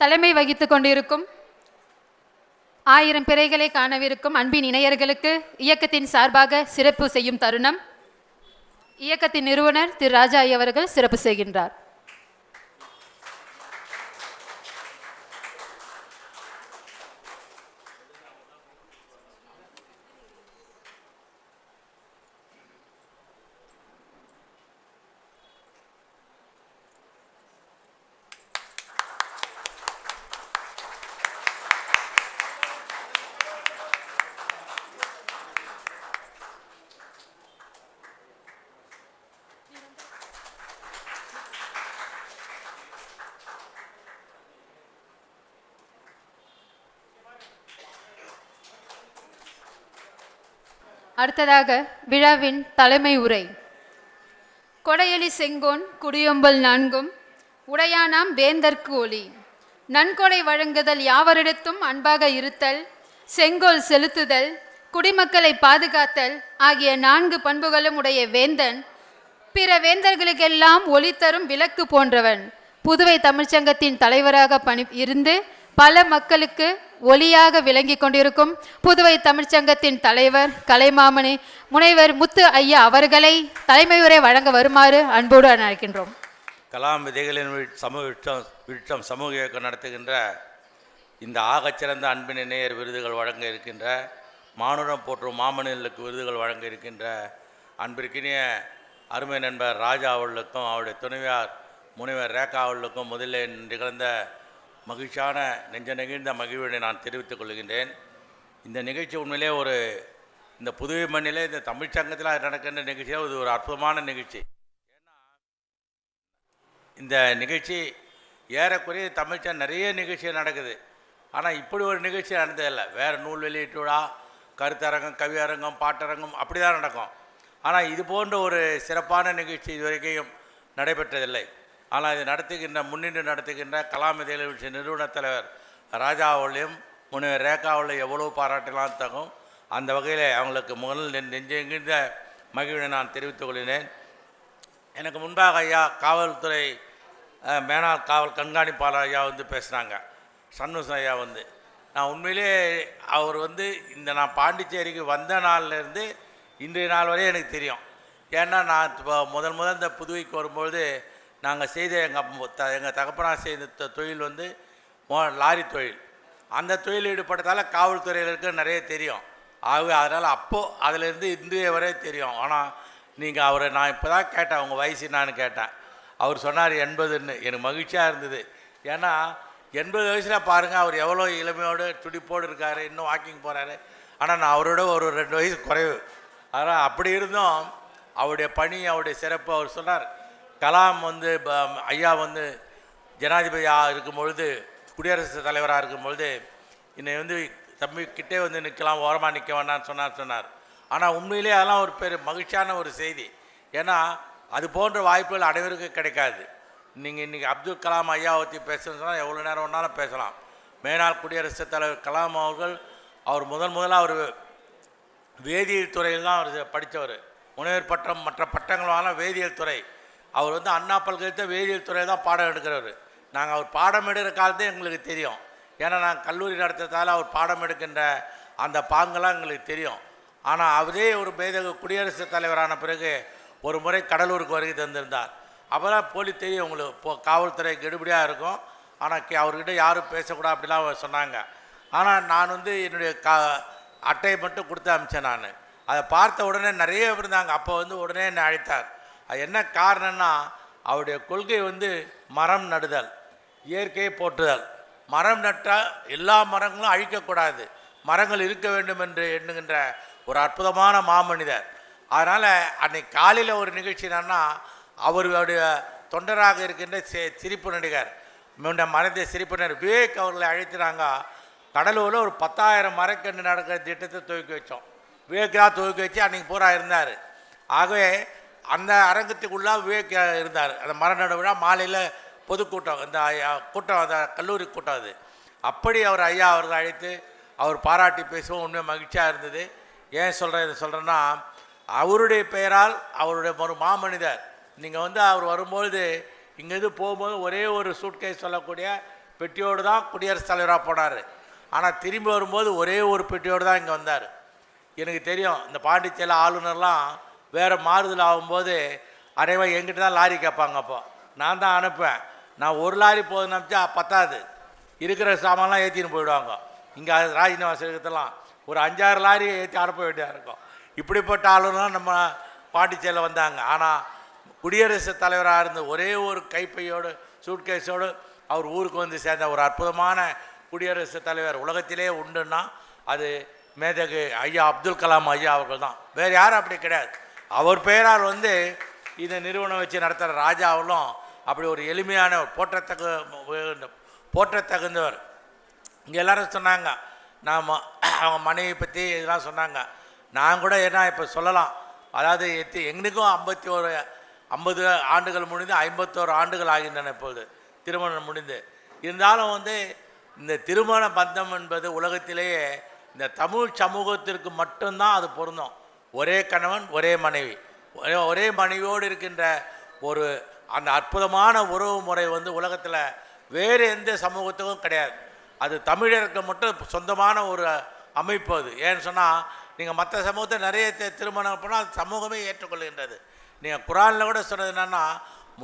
தலைமை வகித்து கொண்டிருக்கும் ஆயிரம் பிறைகளை காணவிருக்கும் அன்பின் இணையர்களுக்கு இயக்கத்தின் சார்பாக சிறப்பு செய்யும் தருணம். இயக்கத்தின் நிறுவனர் திரு ராஜா ஐயா அவர்கள் சிறப்பு செய்கின்றார். அடுத்ததாக விழாவின் தலைமை உரை. கொடையலி செங்கோன் குடியொம்பல் நான்கும் உடையானாம் வேந்தர்க்கு ஒளி. நன்கொடை வழங்குதல் யாவரிடத்தும் அன்பாக இருத்தல் செங்கோல் செலுத்துதல் குடிமக்களை பாதுகாத்தல் ஆகிய நான்கு பண்புகளும் உடைய வேந்தன் பிற வேந்தர்களுக்கெல்லாம் ஒளி தரும் விளக்கு போன்றவன். புதுவை தமிழ்ச்சங்கத்தின் தலைவராக பணி இருந்து பல மக்களுக்கு ஒளியாக விளங்கி கொண்டிருக்கும் புதுவை தமிழ்ச்சங்கத்தின் தலைவர் கலைமாமணி முனைவர் முத்து ஐயா அவர்களை தலைமை உரை வழங்க வருமாறு அன்போடு அழைக்கின்றோம். கலாம் விதைகளின் சமூக விட்டம் விட்டம் சமூக இயக்கம் நடத்துகின்ற இந்த ஆகச்சிறந்த அன்பின் நேயர் விருதுகள் வழங்க இருக்கின்ற மானுடம் போற்றும் மாமனிதர்களுக்கு விருதுகள் வழங்க இருக்கின்ற அன்பிற்கினிய அருமை நண்பர் ராஜா அவர்களுக்கும் அவருடைய துணைவியார் முனைவர் ரேகா அவர்களுக்கும் முதலில் நிகழ்ந்த மகிழ்ச்சியான நெஞ்ச நெகிழ்ந்த மகிழ்வினை நான் தெரிவித்துக் கொள்கின்றேன். இந்த நிகழ்ச்சி உண்மையிலே ஒரு இந்த புதுவை மண்ணிலே இந்த தமிழ்ச்சங்கத்தில் நடக்கின்ற நிகழ்ச்சியாக இது ஒரு அற்புதமான நிகழ்ச்சி. இந்த நிகழ்ச்சி ஏறக்குறைய தமிழ்ச்சா நிறைய நிகழ்ச்சி நடக்குது. ஆனால் இப்படி ஒரு நிகழ்ச்சி நடந்ததில்லை வேறு நூல் வெளியீட்டு விழா கருத்தரங்கம் கவியரங்கம் பாட்டரங்கம் அப்படி தான் நடக்கும். ஆனால் இது போன்ற ஒரு சிறப்பான நிகழ்ச்சி இதுவரைக்கும் நடைபெற்றதில்லை. ஆனால் இது நடத்துகின்ற முன்னின்று நடத்துகின்ற கலாம் இதழின் நிறுவனத் தலைவர் ராஜாவுலையும் முனைவர் ரேகா எவ்வளோ பாராட்டலாம் தகும். அந்த வகையில் அவங்களுக்கு முதல் நெ- நெஞ்செங்கிருந்த மகிழ்வினை நான் தெரிவித்துக் கொள்கிறேன். எனக்கு முன்பாக ஐயா காவல்துறை மேனாள் காவல் கண்காணிப்பாளர் ஐயா வந்து பேசுனாங்க. சண்முசன் ஐயா வந்து. நான் உண்மையிலே அவர் வந்து இந்த நான் பாண்டிச்சேரிக்கு வந்த நாள்லேருந்து இன்றைய நாள் வரையும் எனக்கு தெரியும். ஏன்னா நான் இப்போ முதல் முதல் இந்த புதுவைக்கு வரும்பொழுது நாங்கள் செய்த எங்கள் த எங்கள் தகப்பனார் செய்த தொழில் வந்து மோ- லாரி தொழில். அந்த தொழில் ஈடுபட்டதால் காவல்துறையில் இருக்க நிறைய தெரியும். ஆகவே அதனால் அப்போது அதிலேருந்து இன்றைய வரை தெரியும். ஆனால் நீங்கள் அவரை நான் இப்போ தான் கேட்டேன் உங்கள் வயசு நான் கேட்டேன். அவர் சொன்னார் எண்பதுன்னு. எனக்கு மகிழ்ச்சியாக இருந்தது. ஏன்னா எண்பது வயசில் பாருங்கள் அவர் எவ்வளோ இளமையோடு துடிப்போடு இருக்கார் இன்னும் வாக்கிங் போகிறாரு. ஆனால் நான் அவரோட ஒரு ரெண்டு வயசு குறைவு. அதனால் அப்படி இருந்தும் அவருடைய பணி அவருடைய சிறப்பு அவர் சொன்னார். கலாம் வந்து ப- ஐயா வந்து ஜனாதிபதியாக இருக்கும் பொழுது குடியரசுத் தலைவராக இருக்கும் பொழுது என்னை வந்து தம்பி கிட்டே வந்து நிற்கலாம் ஓரமாக நிற்க வேண்டாம்னு சொன்னார் சொன்னார். ஆனால் உண்மையிலே அதெல்லாம் ஒரு பெரிய மகிழ்ச்சியான ஒரு செய்தி. ஏன்னா அது போன்ற வாய்ப்புகள் அனைவருக்கும் கிடைக்காது. நீங்கள் இன்றைக்கி அப்துல் கலாம் ஐயா பற்றி பேசணும்னு சொன்னால் எவ்வளோ நேரம் வேணாலும் பேசலாம். மேனாள் குடியரசுத் தலைவர் கலாம் அவர்கள் அவர் முதன் முதலாக அவர் வேதியியல் துறையில் தான் அவர் படித்தவர் முனைவர் பட்டம் மற்ற பட்டங்களான வேதியியல் துறை. அவர் வந்து அண்ணா பல்கலைக்கழகத்தை வேதியியல் துறையில் தான் பாடம் எடுக்கிறவர். நாங்கள் அவர் பாடம் எடுக்கிற காலத்தே எங்களுக்கு தெரியும். ஏன்னா நாங்கள் கல்லூரி நடத்துறதால அவர் பாடம் எடுக்கின்ற அந்த பாங்கெல்லாம் எங்களுக்கு தெரியும். ஆனால் அவரே ஒரு மேதக குடியரசுத் தலைவரான பிறகு ஒரு முறை கடலூருக்கு வருகை தந்திருந்தார். அப்போதான் போலி தெரியும் உங்களுக்கு. இப்போ காவல்துறை கெடுபடியாக இருக்கும். ஆனால் கே அவர்கிட்ட யாரும் பேசக்கூடாது அப்படிலாம் அவர் சொன்னாங்க. ஆனால் நான் வந்து என்னுடைய கா அட்டையை மட்டும் கொடுத்து அனுப்பிச்சேன் நான். அதை பார்த்த உடனே நிறைய பேர் இருந்தாங்க. அப்போ வந்து உடனே என்னை அழைத்தார். அது என்ன காரணம்னா அவருடைய கொள்கை வந்து மரம் நடுதல் இயற்கையை போற்றுதல். மரம் நட்டால் எல்லா மரங்களும் அழிக்கக்கூடாது. மரங்கள் இருக்க வேண்டும் என்று எண்ணுகின்ற ஒரு அற்புதமான மாமனிதர். அதனால் அன்னைக்கு காலையில் ஒரு நிகழ்ச்சி என்னன்னா அவருடைய தொண்டராக இருக்கின்ற சி- சிரிப்பு நடிகர் முன்ன மறைந்த சிரிப்பு நடிகர் விவேக் அவர்களை அழைத்துனாங்க கடலூரில் ஒரு பத்தாயிரம் மரக்கன்று நடக்கிற திட்டத்தை துவக்கி வச்சோம். விவேக் தான் துவக்கி வச்சு அன்றைக்கி பூரா இருந்தார். ஆகவே அந்த அரங்கத்துக்குள்ளே விவேக் இருந்தார். அந்த மரண விழா மாலையில் பொதுக்கூட்டம் இந்த ஐயா- கூட்டம் அந்த கல்லூரி கூட்டம் அது. அப்படி அவர் ஐயா அவர்கள் அழைத்து அவர் பாராட்டி பேசவும். உண்மை மகிழ்ச்சியாக இருந்தது. ஏன் சொல்கிறேன் இதை சொல்கிறேன்னா அவருடைய பெயரால் அவருடைய ஒரு மாமனிதர். நீங்கள் வந்து அவர் வரும்பொழுது இங்கேருந்து போகும்போது ஒரே ஒரு சூட்கை சொல்லக்கூடிய பெட்டியோடு தான் குடியரசுத் தலைவராக போனார். ஆனால் திரும்பி வரும்போது ஒரே ஒரு பெட்டியோடு தான் இங்கே வந்தார். எனக்கு தெரியும் இந்த பாண்டிச்சேரியில் ஆளுநர்லாம் வேறு மாறுதல் ஆகும்போது அனைவன் என்கிட்ட தான் லாரி கேட்பாங்க அப்போ. நான் தான் அனுப்புவேன். நான் ஒரு லாரி போதுன்னு நினச்சா பத்தாது. இருக்கிற சாமான்லாம் ஏற்றின்னு போயிடுவாங்க. இங்கே ராஜ்நிவாசத்துலாம் ஒரு அஞ்சாறு லாரி ஏற்றி அனுப்ப வேண்டியதாக இருக்கும். இப்படிப்பட்ட ஆளுநர் நம்ம பாண்டிச்சேரியில் வந்தாங்க. ஆனால் குடியரசுத் தலைவராக இருந்த ஒரே ஒரு கைப்பையோடு சூட்கேஸோடு அவர் ஊருக்கு வந்து சேர்ந்த ஒரு அற்புதமான குடியரசுத் தலைவர் உலகத்திலே உண்டுன்னா அது மேதகு ஐயா அப்துல் கலாம் ஐயா அவர்கள் தான் வேறு யாரும் அப்படி கிடையாது. அவர் பெயரால் வந்து இந்த நிறுவனம் வச்சு நடத்துகிற ராஜாவிலும் அப்படி ஒரு எளிமையான போற்றத்தக்க போற்றத்தகுந்தவர். இங்கே எல்லோரும் சொன்னாங்க நாம் அவங்க மனைவி பற்றி இதெல்லாம் சொன்னாங்க. நான் கூட என்ன இப்போ சொல்லலாம் அதாவது எத்தி எங்களுக்கும் ஐம்பத்தி ஒரு ஐம்பது ஆண்டுகள் முடிந்து ஐம்பத்தோரு ஆண்டுகள் ஆகின்றன இப்பொழுது திருமணம் முடிந்து. இருந்தாலும் வந்து இந்த திருமண பந்தம் என்பது உலகத்திலேயே இந்த தமிழ் சமூகத்திற்கு மட்டும்தான் அது பொருந்தும். ஒரே கணவன் ஒரே மனைவி. ஒரே ஒரே மனைவியோடு இருக்கின்ற ஒரு அந்த அற்புதமான உறவு முறை வந்து உலகத்தில் வேறு எந்த சமூகத்துக்கும் கிடையாது. அது தமிழருக்கு மட்டும் சொந்தமான ஒரு அமைப்பு அது. ஏன்னு சொன்னால் நீங்கள் மற்ற சமூகத்தை நிறைய திருமணம் பண்ணால் அது சமூகமே ஏற்றுக்கொள்கின்றது. நீங்கள் குரானில் கூட சொன்னது என்னென்னா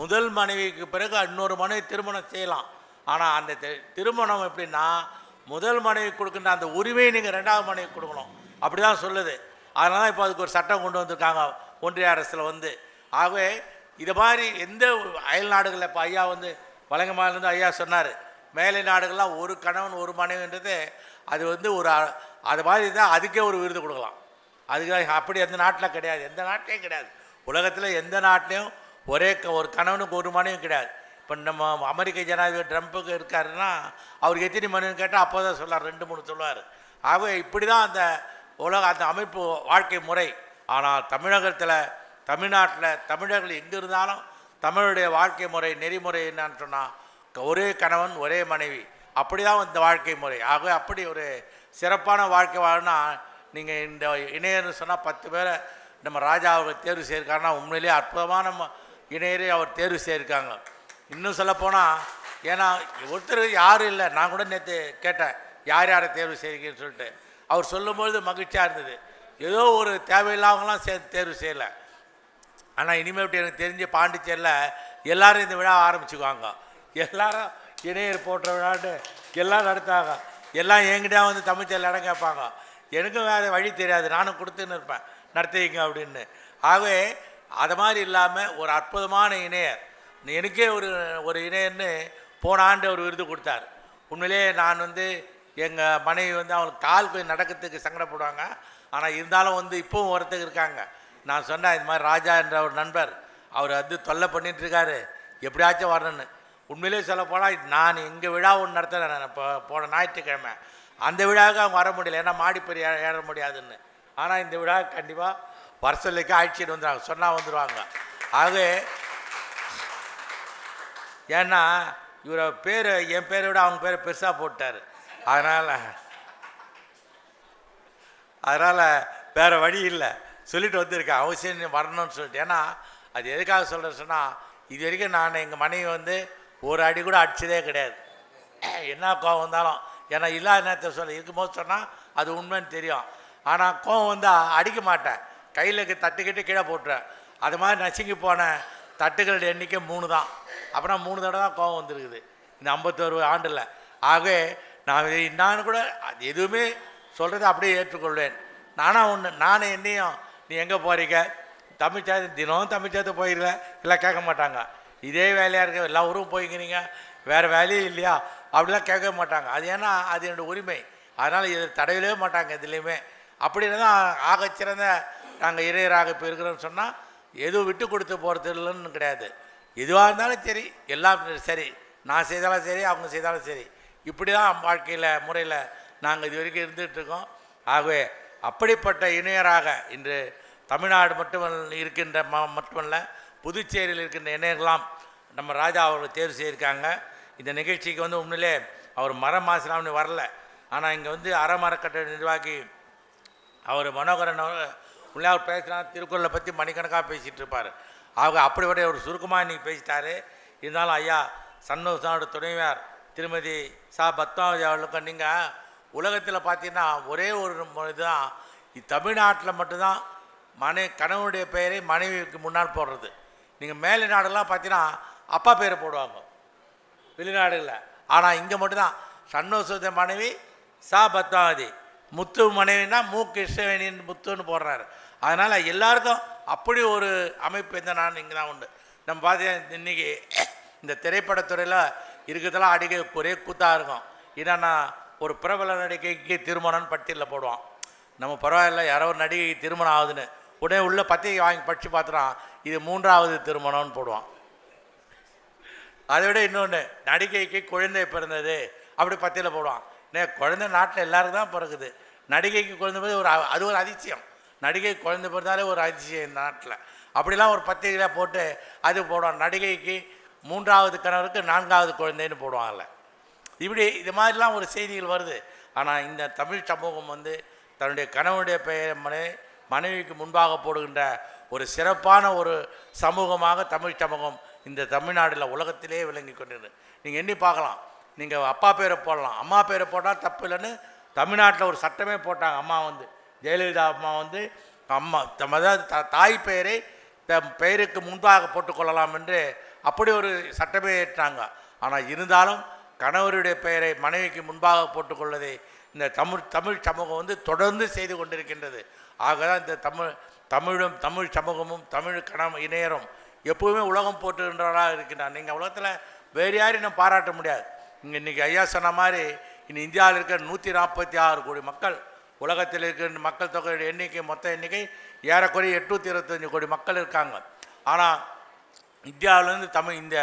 முதல் மனைவிக்கு பிறகு இன்னொரு மனைவி திருமணம் செய்யலாம். ஆனால் அந்த திருமணம் எப்படின்னா முதல் மனைவி கொடுக்கின்ற அந்த உரிமையை நீங்கள் ரெண்டாவது மனைவி கொடுக்கணும். அப்படி தான் சொல்லுது. அதனால தான் இப்போ அதுக்கு ஒரு சட்டம் கொண்டு வந்திருக்காங்க. ஒன்றிய அரசில் வந்து. ஆகவே இது மாதிரி எந்த அயல் நாடுகளில் இப்போ ஐயா வந்து வழங்கமாலேருந்து ஐயா சொன்னார். மேலை நாடுகள்லாம் ஒரு கணவன் ஒரு மனைவின்றது அது வந்து ஒரு அது மாதிரி தான் அதுக்கே ஒரு விருது கொடுக்கலாம். அதுக்கு அப்படி எந்த நாட்டில் கிடையாது. எந்த நாட்டிலையும் கிடையாது. உலகத்தில் எந்த நாட்டிலையும் ஒரே க- ஒரு கணவனுக்கு ஒரு மனைவியும் கிடையாது. இப்போ நம்ம அமெரிக்க ஜனாதிபதி ட்ரம்ப்புக்கு இருக்காருன்னா அவருக்கு எத்தனை மனைவின்னு கேட்டால் அப்போ தான் சொல்லார் ரெண்டு மூணு சொல்லுவார். ஆகவே இப்படி தான் அந்த உலக அந்த அமைப்பு வாழ்க்கை முறை. ஆனால் தமிழகத்தில் தமிழ்நாட்டில் தமிழர்கள் எங்கே இருந்தாலும் தமிழுடைய வாழ்க்கை முறை நெறிமுறை என்னன்னு சொன்னால் ஒரே கணவன் ஒரே மனைவி. அப்படி தான் இந்த வாழ்க்கை முறை. ஆக அப்படி ஒரு சிறப்பான வாழ்க்கை வாழ்னா நீங்கள் இந்த இணையர்னு சொன்னால் பத்து பேரை நம்ம ராஜா தேர்வு செய்யிருக்காருன்னா உண்மையிலேயே அற்புதமான ம- அவர் தேர்வு செய்திருக்காங்க இன்னும் சொல்லப்போனால் ஏன்னா ஒருத்தர் யாரும் இல்லை. நான் கூட நேற்று கேட்டேன் யார் யாரை தேர்வு செய்கிறீங்கன்னு சொல்லிட்டு. அவர் சொல்லும்பொழுது மகிழ்ச்சியாக இருந்தது. ஏதோ ஒரு தேவையில்லாமலாம் சே தேர்வு செய்யலை. ஆனால் இனிமேல் எனக்கு தெரிஞ்ச பாண்டிச்சேரியில் எல்லாரும் இந்த விழா ஆரம்பிச்சுக்குவாங்க. எல்லாரும் இணையர் போட்ட விழான்னு எல்லாம் நடத்தாங்க. எல்லாம் என்கிட்ட வந்து தமிழ்ச்சேரியில் இடம் கேட்பாங்க. எனக்கும் வேறு வழி தெரியாது. நானும் கொடுத்துன்னு இருப்பேன். நடத்திங்க அப்படின்னு. ஆகவே அது மாதிரி இல்லாமல் ஒரு அற்புதமான இணையர். எனக்கே ஒரு ஒரு இணையர்னு போன ஆண்டு ஒரு விருது கொடுத்தார். உண்மையிலேயே நான் வந்து எங்கள் மனைவி வந்து அவங்களுக்கு கால் கொஞ்சம் நடக்கிறதுக்கு சங்கடப்படுவாங்க. ஆனால் இருந்தாலும் வந்து இப்போவும் ஒருத்தர் இருக்காங்க. நான் சொன்னேன் இது மாதிரி ராஜா என்ற ஒரு நண்பர் அவர் வந்து தொல்லை பண்ணிட்டுருக்காரு எப்படியாச்சும் வரணும்னு. உண்மையிலே சொல்ல போனால் நான் எங்கள் விழா ஒன்று நடத்துகிறேன் நான் இப்போ போன ஞாயிற்றுக்கிழமை. அந்த விழாவுக்கு அவங்க வர முடியல ஏன்னா மாடிப்பெரி ஏற முடியாதுன்னு. ஆனால் இந்த விழா கண்டிப்பாக வர சொல்லிக்க வந்துடுவாங்க சொன்னால் வந்துடுவாங்க ஆக ஏன்னா இவரை பேர் என் பேரை விட அவங்க பேரை பெருசாக போட்டார். அதனால் அதனால் வேறு வழி இல்லை. சொல்லிட்டு வந்திருக்கேன். அவசியம் வரணும்னு சொல்லிட்டு. ஏன்னா அது எதுக்காக சொல்கிறேன் சொன்னால் இது வரைக்கும் நான் எங்கள் மனைவி வந்து ஒரு அடி கூட அடிச்சதே கிடையாது. என்ன கோவம் வந்தாலும். ஏன்னா இல்லாத நேரத்தில் சொல்ல இருக்கும்போது சொன்னால் அது உண்மைன்னு தெரியும். ஆனால் கோவம் வந்தால் அடிக்க மாட்டேன். கையில் இருக்க தட்டுக்கிட்டு கீழே போட்டுருவேன். அது மாதிரி நசுங்கி போன தட்டுகளோட எண்ணிக்கை மூணு தான். அப்புறம் மூணு தடவை தான் கோவம் வந்திருக்குது. இந்த ஐம்பத்தோரு ஆண்டில். ஆகவே நான் இதை நான் கூட அது எதுவுமே சொல்கிறத அப்படியே ஏற்றுக்கொள்வேன். நானாக ஒன்று நானும் என்னையும் நீ எங்கே போகிறீங்க தமிழ்ச்சாதி தினம் தமிழ்ச்சாத்து போயிடல எல்லாம் கேட்க மாட்டாங்க. இதே வேலையாக இருக்க? எல்லா ஊரும் போய்க்கிறீங்க? வேறு வேலையே இல்லையா? அப்படிலாம் கேட்க மாட்டாங்க. அது ஏன்னா அது என்னோடய உரிமை. அதனால் இது தடையிலவே மாட்டாங்க எதுலேயுமே. அப்படின்னு தான் ஆகச்சிறந்த நாங்கள் இறையராக இப்போ இருக்கிறோம்னு சொன்னால் எதுவும் விட்டு கொடுத்து போகிறது இல்லைன்னு கிடையாது. எதுவாக இருந்தாலும் சரி எல்லாம் சரி. நான் செய்தாலும் சரி அவங்க செய்தாலும் சரி. இப்படி தான் வாழ்க்கையில் முறையில் நாங்கள் இது வரைக்கும் இருந்துகிட்டு இருக்கோம். ஆகவே அப்படிப்பட்ட இணையராக இன்று தமிழ்நாடு மட்டும் இருக்கின்ற ம மட்டுமல்ல புதுச்சேரியில் இருக்கின்ற இணையர்களாம் நம்ம ராஜா அவர்கள் தேர்வு செய்திருக்காங்க. இந்த நிகழ்ச்சிக்கு வந்து உண்மையிலே அவர் மரம் மாசிலாம்னு வரல. ஆனால் இங்கே வந்து அறமரக்கட்ட நிர்வாகி அவர் மனோகரன் உள்ளே அவர் பேசினா திருக்குறளை பற்றி மணிக்கணக்காக பேசிகிட்டு இருப்பார். அவங்க அப்படிப்பட்ட ஒரு சுருக்கமாக இன்றைக்கி பேசிட்டாரு. இருந்தாலும் ஐயா சன்னோசனோட துணைவியார் திருமதி சா பத்மாவதி அவர்களுக்கும் நீங்கள் உலகத்தில் பார்த்தீங்கன்னா ஒரே ஒரு இதுதான். தமிழ்நாட்டில் மட்டும்தான் மனை கணவனுடைய பெயரை மனைவிக்கு முன்னால் போடுறது. நீங்கள் மேலை நாடெல்லாம் பார்த்தீங்கன்னா அப்பா பேரை போடுவாங்க. வெளிநாடுகளில். ஆனால் இங்கே மட்டும்தான். சன்னோசுத மனைவி சா பத்மாவதி. முத்து மனைவினா மூ. கிருஷ்ணவேணின் முத்துன்னு போடுறாரு. அதனால் எல்லாருக்கும் அப்படி ஒரு அமைப்பு எந்த நான் இங்கே தான் உண்டு. நம்ம பார்த்தீங்கன்னா இன்றைக்கி இந்த திரைப்படத்துறையில் இருக்கிறதெல்லாம் அடிக்க ஒரே கூத்தாக இருக்கும். என்னன்னா ஒரு பிரபல நடிகைக்கு திருமணம்னு பட்டியலில் போடுவான். நம்ம பரவாயில்ல யாரோ ஒரு நடிகைக்கு திருமணம் ஆகுதுன்னு. உடனே உள்ள பத்திரிகை வாங்கி படித்து பார்த்துறான் இது மூன்றாவது திருமணம்னு போடுவான். அதை விட இன்னொன்று நடிகைக்கு குழந்தை பிறந்தது அப்படி பத்தியில் போடுவான். நே குழந்தை நாட்டில் எல்லாருக்கும் தான் பிறகுது நடிகைக்கு குழந்தை பிறகு ஒரு அது ஒரு அதிசயம். நடிகை குழந்தை பிறந்தாலே ஒரு அதிசயம் இந்த நாட்டில். அப்படிலாம் ஒரு பத்திரிகையில் போட்டு அது போடுவான். நடிகைக்கு மூன்றாவது கணவருக்கு நான்காவது குழந்தைன்னு போடுவாங்கல்ல. இப்படி இது மாதிரிலாம் ஒரு செய்திகள் வருது. ஆனால் இந்த தமிழ் சமூகம் வந்து தன்னுடைய கணவனுடைய பெயர் மனை மனைவிக்கு முன்பாக போடுகின்ற ஒரு சிறப்பான ஒரு சமூகமாக தமிழ் சமூகம் இந்த தமிழ்நாட்டில் உலகத்திலே விளங்கி கொண்டிருக்கு நீங்கள் எண்ணி பார்க்கலாம். நீங்கள் அப்பா பேரை போடலாம். அம்மா பேரை போட்டால் தப்பு இல்லைன்னு தமிழ்நாட்டில் ஒரு சட்டமே போட்டாங்க. அம்மா வந்து ஜெயலலிதா அம்மா வந்து அம்மா அதாவது த- தாய் பெயரை த பெயருக்கு முன்பாக போட்டுக்கொள்ளலாம் என்று அப்படி ஒரு சட்டமே ஏற்றாங்க. ஆனால் இருந்தாலும் கணவருடைய பெயரை மனைவிக்கு முன்பாக போட்டுக்கொள்வதை இந்த தமிழ் தமிழ் சமூகம் வந்து தொடர்ந்து செய்து கொண்டிருக்கின்றது. ஆக தான் இந்த தமிழ் தமிழும் தமிழ் சமூகமும் தமிழ் கணம் இணையரும் எப்போவுமே உலகம் போட்டுகின்றவராக இருக்கின்றார் நீங்கள் உலகத்தில் வேறு யாரும் நம்ம பாராட்ட முடியாது. இங்கே இன்றைக்கி ஐயா சொன்ன மாதிரி இனி இந்தியாவில் இருக்கிற நூற்றி நாற்பத்தி ஆறு கோடி மக்கள் உலகத்தில் இருக்கிற மக்கள் தொகையுடைய எண்ணிக்கை மொத்த எண்ணிக்கை ஏறக்குறைய எட்நூற்றி இருபத்தஞ்சு கோடி மக்கள் இருக்காங்க. ஆனால் இந்தியாவிலேருந்து தமிழ் இந்த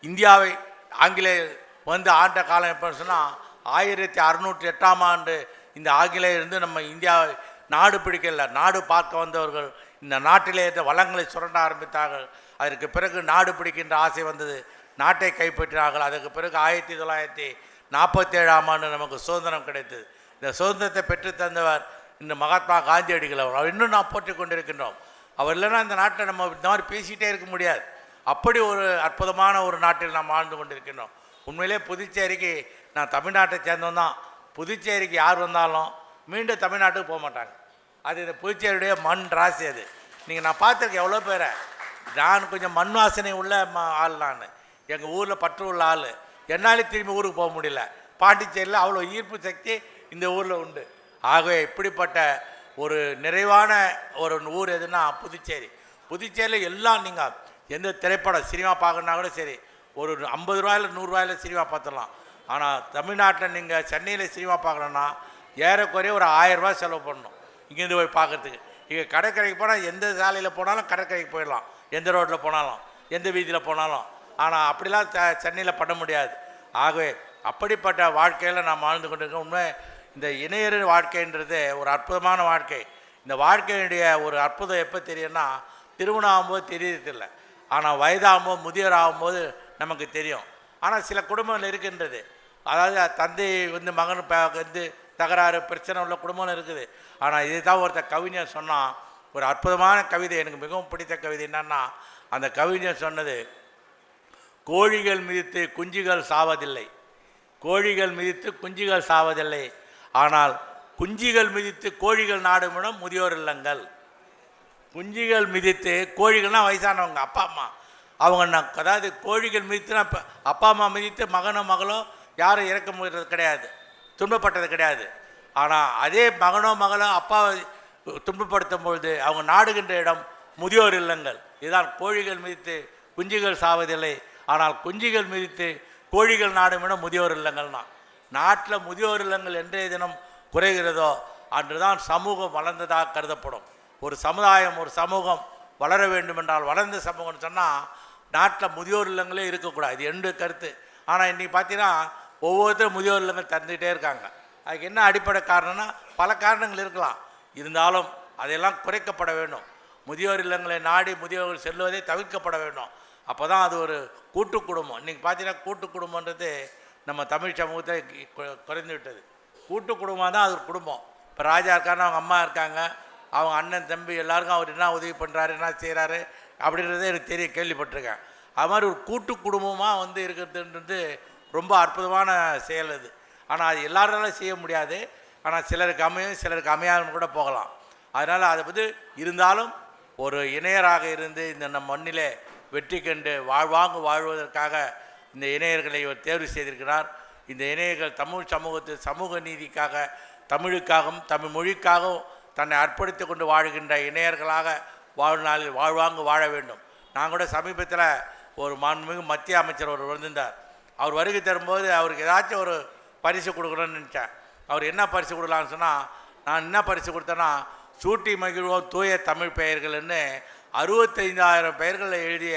இந்தியாவை ஆங்கிலேயர் வந்து ஆண்ட காலம் எப்போன்னு சொன்னால் ஆயிரத்தி அறுநூற்றி எட்டாம் ஆண்டு இந்த ஆங்கிலேயர்லேருந்து நம்ம இந்தியாவை நாடு பிடிக்கல. நாடு பார்க்க வந்தவர்கள் இந்த நாட்டிலே இருந்த வளங்களை சுரண்ட ஆரம்பித்தார்கள். அதற்கு பிறகு நாடு பிடிக்கின்ற ஆசை வந்தது. நாட்டை கைப்பற்றினார்கள். அதற்கு பிறகு ஆயிரத்தி தொள்ளாயிரத்தி நாற்பத்தேழாம் ஆண்டு நமக்கு சுதந்திரம் கிடைத்தது. இந்த சுதந்திரத்தை பெற்று தந்தவர் இந்த மகாத்மா காந்தியடிகள் அவர். அவர் இன்னும் நாம் போற்றிக் கொண்டிருக்கின்றோம். அவர் இல்லைன்னா இந்த நாட்டை நம்ம இந்த மாதிரி பேசிக்கிட்டே இருக்க முடியாது. அப்படி ஒரு அற்புதமான ஒரு நாட்டில் நாம் வாழ்ந்து கொண்டிருக்கின்றோம். உண்மையிலே புதுச்சேரிக்கு நான் தமிழ்நாட்டை சேர்ந்தவன் தான் புதுச்சேரிக்கு யார் வந்தாலும் மீண்டும் தமிழ்நாட்டுக்கு போக மாட்டாங்க. அது இந்த புதுச்சேரியுடைய மண் ராசி அது. நீங்கள் நான் பார்த்துருக்கேன் எவ்வளோ பேரை. நான் கொஞ்சம் மண் வாசனை உள்ள ம- ஆள் நான். எங்கள் ஊரில் பற்று உள்ள ஆள். என்னாலே திரும்பி ஊருக்கு போக முடியல. பாண்டிச்சேரியில் அவ்வளோ ஈர்ப்பு சக்தி இந்த ஊரில் உண்டு. ஆகவே இப்படிப்பட்ட ஒரு நிறைவான ஒரு ஊர் எதுனா புதுச்சேரி. புதுச்சேரியில் எல்லாம் நீங்கள் எந்த திரைப்படம் சினிமா பார்க்கணுன்னா கூட சரி ஒரு ஐம்பது ரூபாயில் நூறுரூவாயில் சினிமா பார்த்துடலாம். ஆனால் தமிழ்நாட்டில் நீங்கள் சென்னையில் சினிமா பார்க்கணுன்னா ஏறக்குறைய ஒரு ஆயரூபா செலவு பண்ணணும் இங்கேருந்து போய் பார்க்கறதுக்கு. இங்கே கடற்கரைக்கு போனால் எந்த சாலையில் போனாலும் கடற்கரைக்கு போயிடலாம். எந்த ரோட்டில் போனாலும் எந்த வீதியில் போனாலும். ஆனால் அப்படிலாம் செ சென்னையில் பண்ண முடியாது. ஆகவே அப்படிப்பட்ட வாழ்க்கையில் நாம் வாழ்ந்து கொண்டிருக்கோம் உண்மை இந்த இணையர் வாழ்க்கைன்றது ஒரு அற்புதமான வாழ்க்கை. இந்த வாழ்க்கையினுடைய ஒரு அற்புதம் எப்போ தெரியும்னா திருமணம் ஆகும்போது தெரியறதில்ல ஆனால் வயதாகும்போது முதியோர் ஆகும்போது நமக்கு தெரியும். ஆனால் சில குடும்பங்கள் இருக்கின்றது. அதாவது தந்தை வந்து மகன் வந்து தகராறு பிரச்சனை உள்ள குடும்பம் இருக்குது. ஆனால் இதுதான் ஒருத்தர் கவிஞர் சொன்னான் ஒரு அற்புதமான கவிதை எனக்கு மிகவும் பிடித்த கவிதை என்னன்னா அந்த கவிஞர் சொன்னது கோழிகள் மிதித்து குஞ்சுகள் சாவதில்லை. கோழிகள் மிதித்து குஞ்சுகள் சாவதில்லை. ஆனால் குஞ்சுகள் மிதித்து கோழிகள் நாடுமிடம் முதியோர் இல்லங்கள். குஞ்சுகள் மிதித்து கோழிகள்னால் வயசானவங்க அப்பா அம்மா. அவங்க நான் அதாவது கோழிகள் மிதித்துனா இப்போ அப்பா அம்மா மிதித்து மகனோ மகளோ யாரும் இறக்க முடியறது கிடையாது. துன்பப்பட்டது கிடையாது. ஆனால் அதே மகனோ மகளோ அப்பாவை துன்பப்படுத்தும் பொழுது அவங்க நாடுகின்ற இடம் முதியோர் இல்லங்கள். இதுதான் கோழிகள் மிதித்து குஞ்சுகள் சாவதில்லை. ஆனால் குஞ்சுகள் மிதித்து கோழிகள் நாடும் இடம் முதியோர் இல்லங்கள்னா. நாட்டில் முதியோர் இல்லங்கள் என்றைய தினம் குறைகிறதோ அன்றுதான் சமூகம் வளர்ந்ததாக கருதப்படும். ஒரு சமுதாயம் ஒரு சமூகம் வளர வேண்டுமென்றால் வளர்ந்த சமூகம்னு சொன்னால் நாட்டில் முதியோர் இல்லங்களே இருக்கக்கூடாது. இது கருத்து. ஆனால் இன்றைக்கி பார்த்தீங்கன்னா ஒவ்வொருத்தரும் முதியோர் இல்லங்கள் தந்துகிட்டே இருக்காங்க. அதுக்கு என்ன அடிப்படை காரணம்னா பல காரணங்கள் இருக்கலாம். இருந்தாலும் அதையெல்லாம் குறைக்கப்பட வேண்டும். முதியோர் இல்லங்களை நாடி முதியோர்கள் செல்வதை தவிர்க்கப்பட வேண்டும். அப்போ தான் அது ஒரு கூட்டு குடும்பம். இன்றைக்கி பார்த்தீங்கன்னா கூட்டு குடும்பன்றது நம்ம தமிழ் சமூகத்தில் குறைந்து விட்டது. கூட்டு குடும்பம் தான் அது ஒரு குடும்பம். இப்போ ராஜா இருக்காருன்னா அவங்க அம்மா இருக்காங்க. அவங்க அண்ணன் தம்பி எல்லாருக்கும் அவர் என்ன உதவி பண்ணுறாரு என்ன செய்கிறாரு அப்படின்றத எனக்கு தெரிய கேள்விப்பட்டிருக்கேன். அது மாதிரி ஒரு கூட்டு குடும்பமாக வந்து இருக்கிறதுன்றது ரொம்ப அற்புதமான செயல் அது. ஆனால் அது எல்லாராலும் செய்ய முடியாது. ஆனால் சிலருக்கு அமையும் சிலருக்கு அமையாமல் கூட போகலாம். அதனால் அதை பற்றி இருந்தாலும் ஒரு இணையராக இருந்து இந்த நம் மண்ணிலே வெற்றி கண்டு வாழ்வாங்கு வாழ்வதற்காக இந்த இணையர்களை இவர் தேர்வு செய்திருக்கிறார். இந்த இணையர்கள் தமிழ் சமூகத்தில் சமூக நீதிக்காக தமிழுக்காகவும் தமிழ் மொழிக்காகவும் தன்னை அர்ப்பணித்து கொண்டு வாழ்கின்ற இணையர்களாக வாழ்நாளில் வாழ்வாங்கு வாழ வேண்டும். நான் கூட சமீபத்தில் ஒரு மாண்புமிகு மத்திய அமைச்சர் ஒரு வந்திருந்தார். அவர் வருகை தரும்போது அவருக்கு ஏதாச்சும் ஒரு பரிசு கொடுக்கணும்னு நினச்சேன். அவர் என்ன பரிசு கொடுக்கலான்னு சொன்னால் நான் என்ன பரிசு கொடுத்தேன்னா சூட்டி மகிழ்வோம் தூய தமிழ் பெயர்கள்னு அறுபத்தைந்தாயிரம் பெயர்களை எழுதிய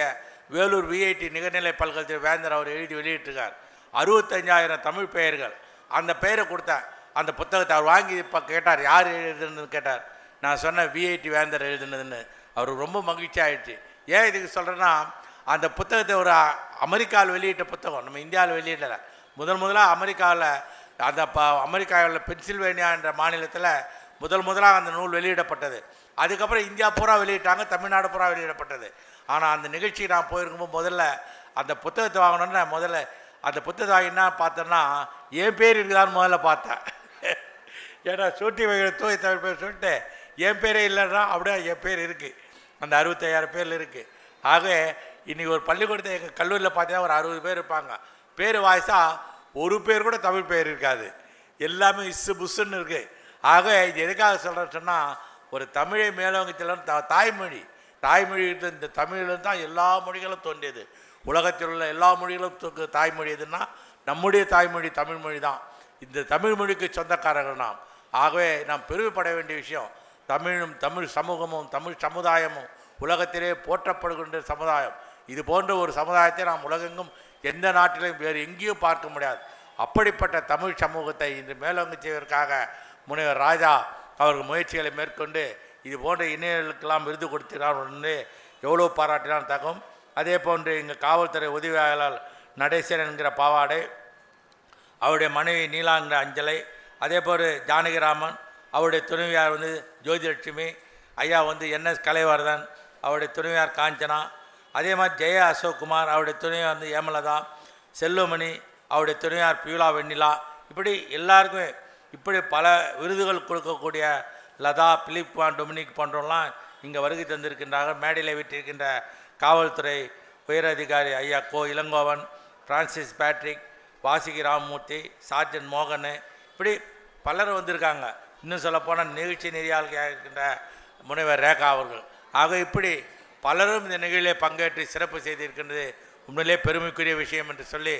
வேலூர் விஐடி நிகர்நிலை பல்கலைக்கழக வேந்தர் அவர் எழுதி வெளியிட்டிருக்கார். அறுபத்தஞ்சாயிரம் தமிழ் பெயர்கள். அந்த பெயரை கொடுத்தேன். அந்த புத்தகத்தை அவர் வாங்கி இப்போ கேட்டார் யார் எழுதுனதுன்னு கேட்டார். நான் சொன்னேன் விஐடி வேந்தர் எழுதுனதுன்னு. அவர் ரொம்ப மகிழ்ச்சி ஆயிடுச்சு ஏன் இதுக்கு சொல்கிறேன்னா அந்த புத்தகத்தை ஒரு அமெரிக்காவில் வெளியிட்ட புத்தகம் நம்ம இந்தியாவில் வெளியிடல. முதல் முதலாக அமெரிக்காவில் அந்த ப அமெரிக்காவில் பென்சில்வேனியா என்ற மாநிலத்தில் முதல் முதலாக அந்த நூல் வெளியிடப்பட்டது. அதுக்கப்புறம் இந்தியா பூரா வெளியிட்டாங்க தமிழ்நாடு பூரா வெளியிடப்பட்டது. ஆனால் அந்த நிகழ்ச்சி நான் போயிருக்கும்போது முதல்ல அந்த புத்தகத்தை வாங்கணுன்னு முதல்ல அந்த புத்தகத்தை வாங்கி என்ன பார்த்தேன்னா என் பேர் இருக்குதான்னு முதல்ல பார்த்தேன். ஏன்னா சூட்டி வகையில் தூய தமிழ் பேர் சொல்லிட்டு என் பேரே இல்லைன்னா அப்படியே என் பேர் இருக்குது அந்த அறுபத்தையாயிரம் பேரில் இருக்குது ஆக இன்றைக்கி ஒரு பள்ளிக்கூடத்தை எங்கள் கல்லூரியில் பார்த்தீங்கன்னா ஒரு அறுபது பேர் இருப்பாங்க. பேர் வாய்ஸா ஒரு பேர் கூட தமிழ் பேர் இருக்காது. எல்லாமே இஸ்ஸு புஸ்ஸுன்னு இருக்குது ஆக இது எதுக்காக சொல்கிறேன்னு சொன்னால் ஒரு தமிழை மேலோங்கத்தில் த தாய்மொழி. தாய்மொழி இந்த தமிழில் தான் எல்லா மொழிகளும் தோன்றியது. உலகத்தில் உள்ள எல்லா மொழிகளும் தாய்மொழி எதுன்னா நம்முடைய தாய்மொழி தமிழ்மொழி தான். இந்த தமிழ்மொழிக்கு சொந்தக்காரர்கள் நாம். ஆகவே நாம் பெருமைப்பட வேண்டிய விஷயம் தமிழும் தமிழ் சமூகமும் தமிழ் சமுதாயமும் உலகத்திலே போற்றப்படுகின்ற சமுதாயம். இது போன்ற ஒரு சமுதாயத்தை நாம் உலகெங்கும் எந்த நாட்டிலும் வேறு எங்கேயும் பார்க்க முடியாது. அப்படிப்பட்ட தமிழ் சமூகத்தை இன்று மேலோங்க செய்வதற்காக முனைவர் ராஜா அவர்கள் முயற்சிகளை மேற்கொண்டு இது போன்ற இணையர்களுக்கெல்லாம் விருது கொடுத்தினார் ஒன்று எவ்வளோ பாராட்டினால் தகும். அதே போன்று எங்கள் காவல்துறை உதவியாளர் நடேசன் என்கிற பாவாடை அவருடைய மனைவி நீலாங்கிற அஞ்சலை அதே போல் ஜானகிராமன் அவருடைய துணைவியார் வந்து ஜோதிலட்சுமி ஐயா வந்து என்எஸ் கலைவர்தன் அவருடைய துணைவியார் காஞ்சனா அதே மாதிரி ஜெயா அசோக்குமார் அவருடைய துணைவியார் வந்து ஏமலதா செல்லுமணி அவருடைய துணைவியார் பியூலா வெண்ணிலா இப்படி எல்லாருக்குமே இப்படி பல விருதுகள் கொடுக்கக்கூடிய லதா பிலிப் பான் டொமினிக் போன்றவெல்லாம் இங்கே வருகை தந்திருக்கின்றார்கள். மேடையில் விட்டிருக்கின்ற காவல்துறை உயர் அதிகாரி ஐயா Ko Ilangovan Francis Patrick Vasuki Ramamoorthy sergeant மோகன் இப்படி பலர் வந்திருக்காங்க. இன்னும் சொல்லப்போனால் நிகழ்ச்சி நெறியாளர்களாக இருக்கின்ற முனைவர் ரேகா அவர்கள். ஆக இப்படி பலரும் இந்த நிகழ்ச்சியிலே பங்கேற்று சிறப்பு செய்திருக்கின்றது. உண்மையிலே பெருமைக்குரிய விஷயம் என்று சொல்லி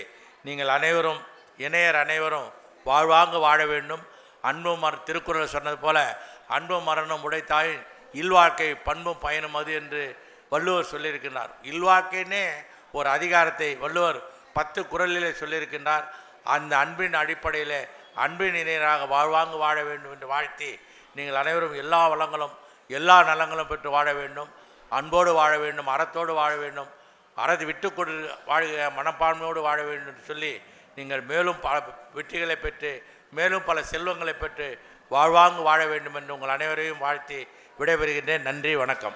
நீங்கள் அனைவரும் இணையர் அனைவரும் வாழ்வாங்க வாழ வேண்டும். அன்பும் மர திருக்குறள் சொன்னது போல அன்பும் மரணம் உடைத்தாய் இல்வாழ்க்கை பண்பும் பயனும் அது என்று வள்ளுவர் சொல்லியிருக்கின்றார். இல்வாழ்க்கைன்னே ஒரு அதிகாரத்தை வள்ளுவர் பத்து குறளிலே சொல்லியிருக்கின்றார். அந்த அன்பின் அடிப்படையில் அன்பின் இணையராக வாழ்வாங்கு வாழ வேண்டும் என்று வாழ்த்தி நீங்கள் அனைவரும் எல்லா வளங்களும் எல்லா நலங்களும் பெற்று வாழ வேண்டும். அன்போடு வாழ வேண்டும் அறத்தோடு வாழ வேண்டும். அறத்தை விட்டு கொடு வாழ்கிற மனப்பான்மையோடு வாழ வேண்டும் என்று சொல்லி நீங்கள் மேலும் பல வெற்றிகளை பெற்று மேலும் பல செல்வங்களை பெற்று வாழ்வாங்கு வாழ வேண்டும் என்று உங்கள் அனைவரையும் வாழ்த்தி விடைபெறுகின்றேன். நன்றி வணக்கம்.